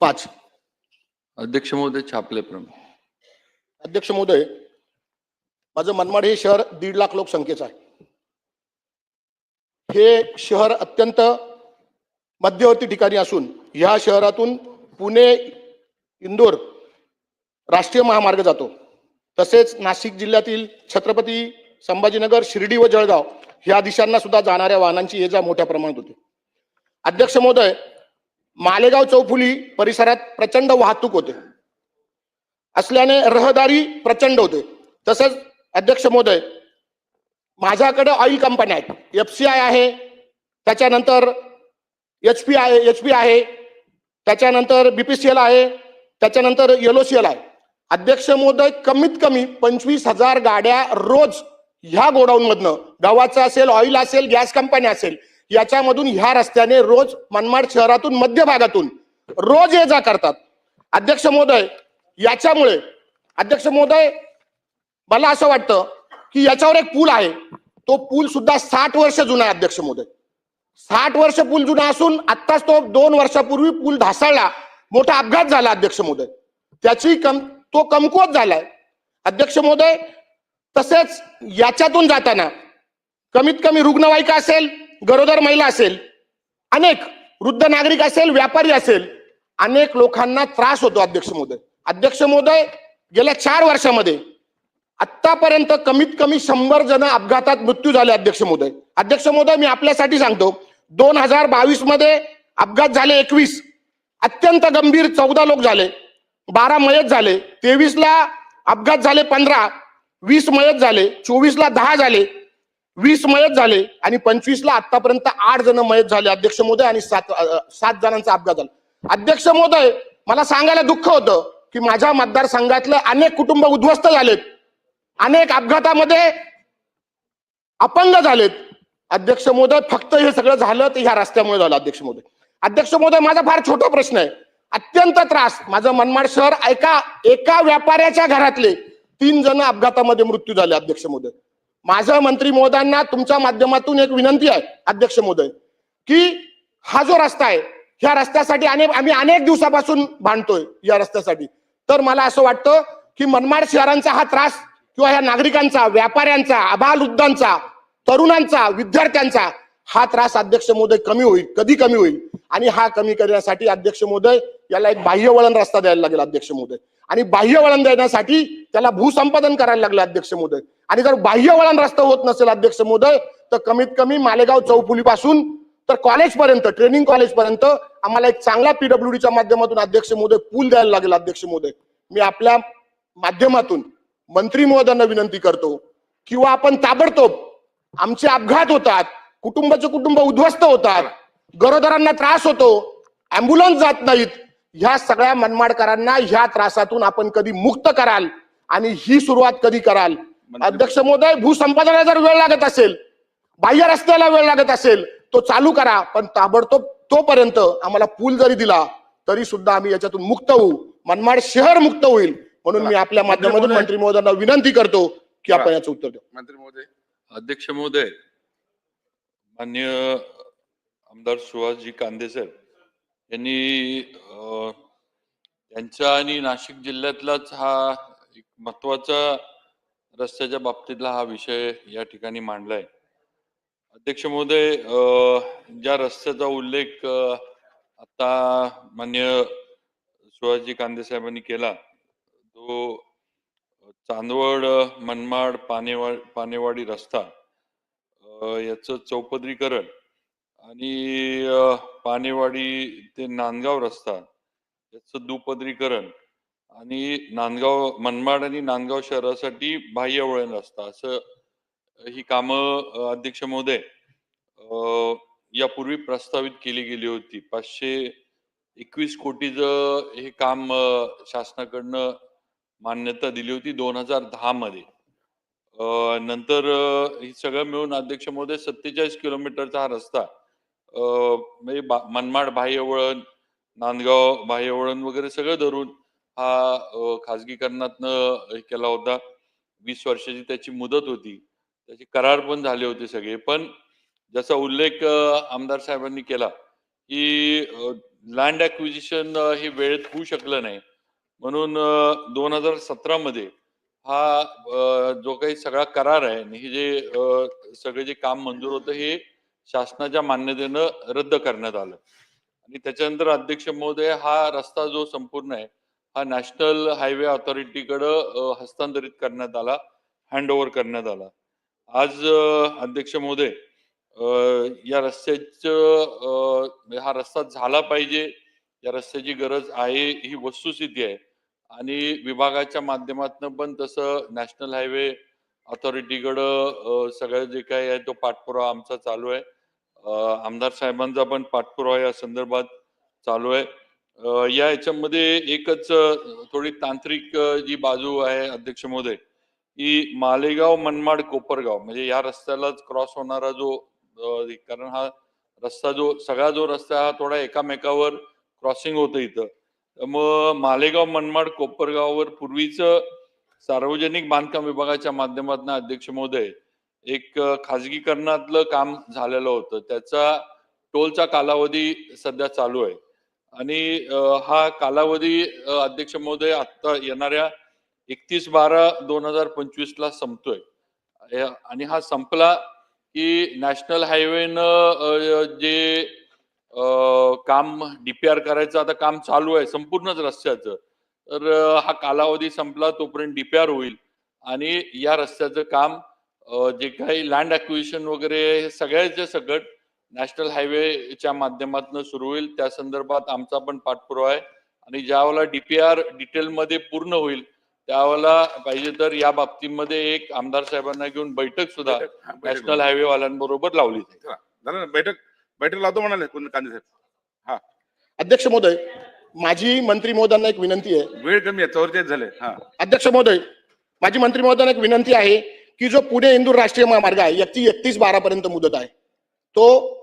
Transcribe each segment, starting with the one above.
पाच. अध्यक्ष महोदय छापले प्रमुख. अध्यक्ष महोदय माझं मनमाड हे शहर दीड लाख लोकसंख्येचं आहे. हे शहर अत्यंत मध्यवर्ती ठिकाणी असून ह्या शहरातून पुणे इंदोर राष्ट्रीय महामार्ग जातो. तसेच नाशिक जिल्ह्यातील छत्रपती संभाजीनगर शिर्डी व जळगाव ह्या दिशांना सुद्धा जाणाऱ्या वाहनांची ये जा मोठ्या प्रमाणात होते. अध्यक्ष महोदय मालेगाव चौफुली परिसरात प्रचंड वाहतूक होते. असल्याने रहदारी प्रचंड होते. तसंच अध्यक्ष महोदय माझ्याकडे ऑइल कंपन्या आहेत. एफ सी आय आहे त्याच्यानंतर एच पी आहे एच पी आहे त्याच्यानंतर बीपीसीएल आहे त्याच्यानंतर एल आहे. अध्यक्ष महोदय कमीत कमी पंचवीस हजार गाड्या रोज ह्या गोडाऊन मधनं गव्हाचं असेल ऑइल असेल गॅस कंपनी असेल याच्यामधून ह्या रस्त्याने रोज मनमाड शहरातून मध्य भागातून रोज ये जा करतात. अध्यक्ष महोदय याच्यामुळे अध्यक्ष महोदय मला असं वाटतं की याच्यावर एक पूल आहे. तो पूल सुद्धा साठ वर्ष जुना आहे अध्यक्ष महोदय. साठ वर्ष पूल जुना असून आत्ताच तो दोन वर्षापूर्वी पूल ढासळला. मोठा अपघात झाला अध्यक्ष महोदय. त्याची कम तो कमकुवत झालाय. अध्यक्ष महोदय तसेच याच्यातून जाताना कमीत कमी रुग्णवाहिका असेल गरोदर महिला असेल अनेक वृद्ध नागरिक असेल व्यापारी असेल अनेक लोकांना त्रास होतो अध्यक्ष महोदय. अध्यक्ष महोदय गेल्या चार वर्षामध्ये आतापर्यंत कमीत कमी शंभर जण अपघातात मृत्यू झाले अध्यक्ष महोदय. अध्यक्ष महोदय मी आपल्यासाठी सांगतो दोन हजार बावीसमध्ये अपघात झाले एकवीस. अत्यंत गंभीर चौदा लोक झाले बारा मयत झाले तेवीस ला अपघात झाले पंधरा वीस मयत झाले चोवीस ला दहा झाले वीस मयत झाले आणि पंचवीस ला आतापर्यंत आठ जण मयत झाले. अध्यक्ष मोदय आणि सात सात जणांचा अपघात झाला. अध्यक्ष महोदय मला सांगायला दुःख होतं की माझ्या मतदारसंघातले अनेक कुटुंब उद्ध्वस्त झालेत. अनेक अपघातामध्ये अपंग झालेत. अध्यक्ष मोदय फक्त हे सगळं झालं ते ह्या रस्त्यामुळे झालं अध्यक्ष मोदय अध्यक्ष मोदय माझा फार छोटा प्रश्न आहे. अत्यंत त्रास. माझं मनमाड शहर एका एका व्यापाऱ्याच्या घरातले तीन जण अपघातामध्ये मृत्यू झाले अध्यक्ष मोदय माझं मंत्री महोदयांना तुमच्या माध्यमातून एक विनंती आहे अध्यक्ष महोदय की हा जो रस्ता आहे ह्या रस्त्यासाठी अनेक आम्ही अनेक दिवसापासून भांडतोय या रस्त्यासाठी. तर मला असं वाटतं की मनमाड शहरांचा हा त्रास किंवा ह्या नागरिकांचा व्यापाऱ्यांचा आबालवृद्धांचा तरुणांचा विद्यार्थ्यांचा हा त्रास अध्यक्ष महोदय कमी होईल कधी कमी होईल. आणि हा कमी करण्यासाठी अध्यक्ष महोदय याला एक बाह्य वळण रस्ता द्यायला लागेल अध्यक्ष महोदय. आणि बाह्य वळण देण्यासाठी त्याला भूसंपादन करायला लागलं अध्यक्ष महोदय. आणि जर बाह्य वळण रस्ता होत नसेल अध्यक्ष महोदय तर कमीत कमी मालेगाव चौफुली पासून तर कॉलेजपर्यंत ट्रेनिंग कॉलेजपर्यंत आम्हाला एक चांगला पीडब्ल्यूडीच्या माध्यमातून अध्यक्ष महोदय पूल द्यायला लागेल अध्यक्ष महोदय. मी आपल्या माध्यमातून मंत्री महोदयांना विनंती करतो किंवा आपण ताबडतोब आमचे अपघात होतात कुटुंबाचे कुटुंब उद्ध्वस्त होतात गरोदरांना त्रास होतो अँब्युलन्स जात नाहीत ह्या सगळ्या मनमाडकरांना ह्या त्रासातून आपण कधी मुक्त कराल आणि ही सुरुवात कधी कराल? अध्यक्ष महोदय भूसंपादनाला जर वेळ लागत असेल बाह्य रस्त्याला वेळ लागत असेल तो चालू करा पण ताबडतोब तोपर्यंत आम्हाला पूल जरी दिला तरी सुद्धा आम्ही याच्यातून मुक्त होऊ. मनमाड शहर मुक्त होईल म्हणून मी आपल्या माध्यमातून मंत्री महोदयांना विनंती करतो की आपण याचं उत्तर द्या. मंत्री महोदय अध्यक्ष महोदय मान्य आमदार सुहासजी कांदे साहेब यांनी त्यांचा आणि नाशिक जिल्ह्यातलाच हा एक महत्त्वाचा रस्त्याच्या बाबतीतला हा विषय या ठिकाणी मांडलाय. अध्यक्ष महोदय ज्या रस्त्याचा उल्लेख आता मान्य सुहासजी कांदे साहेबांनी केला तो चांदवड मनमाड पानेवाड पानेवाडी रस्ता याचं चौपदरीकरण आणि पानेवाडी ते नांदगाव रस्ता याचं दुपदरीकरण आणि नांदगाव मनमाड आणि नांदगाव शहरासाठी बाह्य वळण रस्ता असं ही कामं अध्यक्ष महोदय अ, यापूर्वी प्रस्तावित केली गेली होती. पाचशे एकवीस कोटीचं हे काम शासनाकडनं मान्यता दिली होती दोन हजार दहा मध्ये. नंतर हे सगळं मिळून अध्यक्ष महोदय सत्तेचाळीस किलोमीटरचा हा रस्ता म्हणजे मनमाड बाह्यवळण नांदगाव बाह्यवळण वगैरे सगळं धरून हा खाजगीकरणातनं हे केला होता. वीस वर्षाची त्याची मुदत होती. त्याचे करार पण झाले होते सगळे. पण ज्याचा उल्लेख आमदार साहेबांनी केला की लँड ॲक्विजिशन हे वेळेत होऊ शकलं नाही. म्हणून दोन हजार सतरा मध्ये हा जो काही सगळा करार आहे आणि हे जे सगळे जे काम मंजूर होतं हे शासनाच्या मान्यतेनं रद्द करण्यात आलं. आणि त्याच्यानंतर अध्यक्ष महोदय हा रस्ता जो संपूर्ण आहे हा नॅशनल हायवे ऑथॉरिटीकडं हस्तांतरित करण्यात आला हँड ओव्हर करण्यात आला. आज अध्यक्ष महोदय या रस्त्याचं हा रस्ता झाला पाहिजे या रस्त्याची गरज आहे ही वस्तुस्थिती आहे. आणि विभागाच्या माध्यमातून पण तसं नॅशनल हायवे ऑथॉरिटीकडं सगळं जे काही आहे तो पाठपुरावा आमचा चालू आहे. आमदार साहेबांचा पण पाठपुरावा या संदर्भात चालू आहे. या याच्यामध्ये एकच थोडी तांत्रिक जी बाजू आहे अध्यक्ष महोदय की मालेगाव मनमाड कोपरगाव म्हणजे या रस्त्यालाच क्रॉस होणारा जो कारण हा रस्ता जो सगळा जो रस्ता हा थोडा एकामेकावर क्रॉसिंग होतं इथं. मग मालेगाव मनमाड कोपरगाववर पूर्वीचं सार्वजनिक बांधकाम विभागाच्या माध्यमातून अध्यक्ष महोदय एक खाजगीकरणातलं काम झालेलं होतं. त्याचा टोलचा कालावधी सध्या चालू आहे. आणि हा कालावधी अध्यक्ष महोदय आता येणाऱ्या एकतीस बारा दोन हजार पंचवीस ला संपतोय आणि हा संपला की नॅशनल हायवेनं जे अ, काम डीपीआर करायचं आता काम चालू आहे संपूर्णच रस्त्याचं. तर हा कालावधी संपला तोपर्यंत डीपीआर होईल. आणि या रस्त्याचं काम जे काही लँड अक्विजिशन वगैरे हे सगळ्याचे सगळं नॅशनल हायवेच्या माध्यमातून सुरू होईल. त्या संदर्भात आमचा पण पाठपुरावा आहे. आणि ज्यावेळेला डीपीआर डिटेलमध्ये पूर्ण होईल त्यावेळेला पाहिजे तर या बाबतीमध्ये एक आमदार साहेबांना घेऊन बैठक सुद्धा हा, नॅशनल. हायवे वाल्यांबरोबर लावली जाईल. बैठक बैठक लावतो म्हणाले कोण कांदे साहेब. अध्यक्ष महोदय माझी मंत्री महोदयांना एक विनंती आहे. वेळ कमी आहे चौरचेच झाले. हा. अध्यक्ष महोदय माझी मंत्री महोदयांना एक विनंती आहे की जो पुणे इंदूर राष्ट्रीय महामार्ग आहे एकती एकतीस बारा पर्यंत मुदत आहे. तो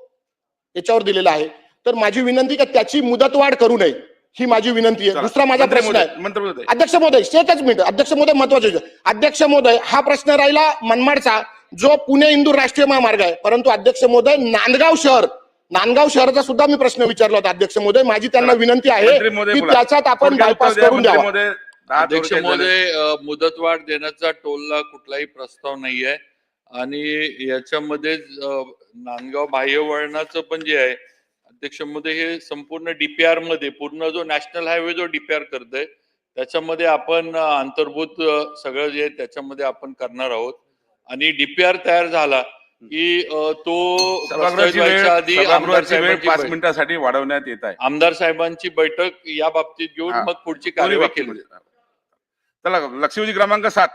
याच्यावर दिलेला आहे. तर माझी विनंती का त्याची मुदतवाढ करू नये ही माझी विनंती आहे. चला, दुसरा माझा मंत्री प्रश्न महोदय- आहे मंत्री महोदय. अध्यक्ष महोदय एकच मिनिट. अध्यक्ष महोदय महत्त्वाचे अध्यक्ष महोदय हा प्रश्न राहिला मनमाडचा जो पुणे इंदूर राष्ट्रीय महामार्ग आहे. परंतु अध्यक्ष महोदय नांदगाव शहर नांदगाव शहराचा सुद्धा मी प्रश्न विचारला होता अध्यक्ष महोदय. माझी त्यांना विनंती आहे की. त्याच्यात आपण बायपास द्या, करून द्यावा. अध्यक्ष अ, मुदतवाढ देण्याचा टोलला कुठलाही प्रस्ताव नाही आहे आणि याच्यामध्ये नांदगाव बाह्य वळणाचं पण जे आहे अध्यक्ष महोदय हे संपूर्ण डीपीआरमध्ये पूर्ण जो नॅशनल हायवे जो डीपीआर करतोय त्याच्यामध्ये आपण अंतर्भूत सगळं जे आहे त्याच्यामध्ये आपण करणार आहोत. आणि डीपीआर तयार झाला की तो आधी आमदार पाच मिनिटासाठी वाढवण्यात येत आहे आमदार साहेबांची बैठक या बाबतीत घेऊन. मग पुढची कार्यवाही केली. चला लक्षवेधी क्रमांक सात